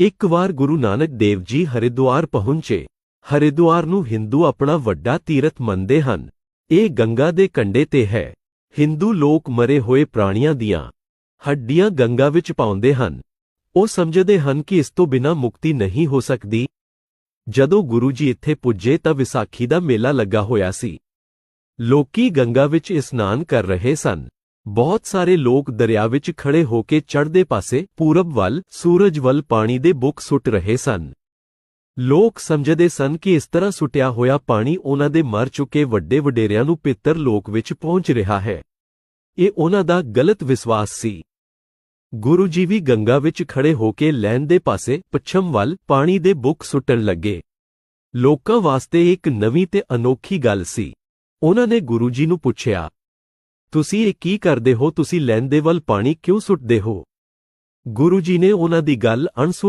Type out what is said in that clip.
ਇੱਕ ਵਾਰ ਗੁਰੂ ਨਾਨਕ ਦੇਵ ਜੀ ਹਰਿਦੁਆਰ ਪਹੁੰਚੇ। ਹਰਿਦੁਆਰ ਨੂੰ ਹਿੰਦੂ ਆਪਣਾ ਵੱਡਾ ਤੀਰਥ ਮੰਨਦੇ ਹਨ। ਇਹ ਗੰਗਾ ਦੇ ਕੰਢੇ ਤੇ ਹੈ। ਹਿੰਦੂ ਲੋਕ ਮਰੇ ਹੋਏ ਪ੍ਰਾਣੀਆਂ ਦੀਆਂ ਹੱਡੀਆਂ ਗੰਗਾ ਵਿੱਚ ਪਾਉਂਦੇ ਹਨ। ਉਹ ਸਮਝਦੇ ਹਨ ਕਿ ਇਸ ਤੋਂ ਬਿਨਾਂ ਮੁਕਤੀ ਨਹੀਂ ਹੋ ਸਕਦੀ। ਜਦੋਂ ਗੁਰੂ ਜੀ ਇੱਥੇ ਪੁੱਜੇ ਤਾਂ ਵਿਸਾਖੀ ਦਾ ਮੇਲਾ ਲੱਗਾ ਹੋਇਆ ਸੀ। ਲੋਕੀ ਗੰਗਾ ਵਿੱਚ ਇਸ਼ਨਾਨ ਕਰ ਰਹੇ ਸਨ। ਬਹੁਤ ਸਾਰੇ ਲੋਕ ਦਰਿਆ ਵਿੱਚ ਖੜੇ ਹੋ ਕੇ ਚੜ੍ਹਦੇ ਪਾਸੇ ਪੂਰਬ ਵੱਲ, ਸੂਰਜ ਵੱਲ ਪਾਣੀ ਦੇ ਬੁੱਕ ਸੁੱਟ ਰਹੇ ਸਨ। ਲੋਕ ਸਮਝਦੇ ਸਨ ਕਿ ਇਸ ਤਰ੍ਹਾਂ ਸੁੱਟਿਆ ਹੋਇਆ ਪਾਣੀ ਉਹਨਾਂ ਦੇ ਮਰ ਚੁੱਕੇ ਵੱਡੇ ਵਡੇਰਿਆਂ ਨੂੰ ਪਿੱਤਰ ਲੋਕ ਵਿੱਚ ਪਹੁੰਚ ਰਿਹਾ ਹੈ। ਇਹ ਉਹਨਾਂ ਦਾ ਗਲਤ ਵਿਸ਼ਵਾਸ ਸੀ। ਗੁਰੂ ਜੀ ਵੀ ਗੰਗਾ ਵਿੱਚ ਖੜੇ ਹੋ ਕੇ ਲੈਣ ਦੇ ਪਾਸੇ ਪੱਛਮ ਵੱਲ ਪਾਣੀ ਦੇ ਬੁੱਕ ਸੁੱਟਣ ਲੱਗੇ। ਲੋਕਾਂ ਵਾਸਤੇ ਇੱਕ ਨਵੀਂ ਤੇ ਅਨੋਖੀ ਗੱਲ ਸੀ। ਉਹਨਾਂ ਨੇ ਗੁਰੂ ਜੀ ਨੂੰ ਪੁੱਛਿਆ ਤੁਸੀਂ ਇਹ ਕੀ ਕਰਦੇ ਹੋ? ਤੁਸੀਂ ਲਹਿੰਦੇ ਵੱਲ ਪਾਣੀ ਕਿਉਂ ਸੁੱਟਦੇ ਹੋ? ਗੁਰੂ ਜੀ ਨੇ ਉਹਨਾਂ ਦੀ ਗੱਲ ਅਣਸੁਣ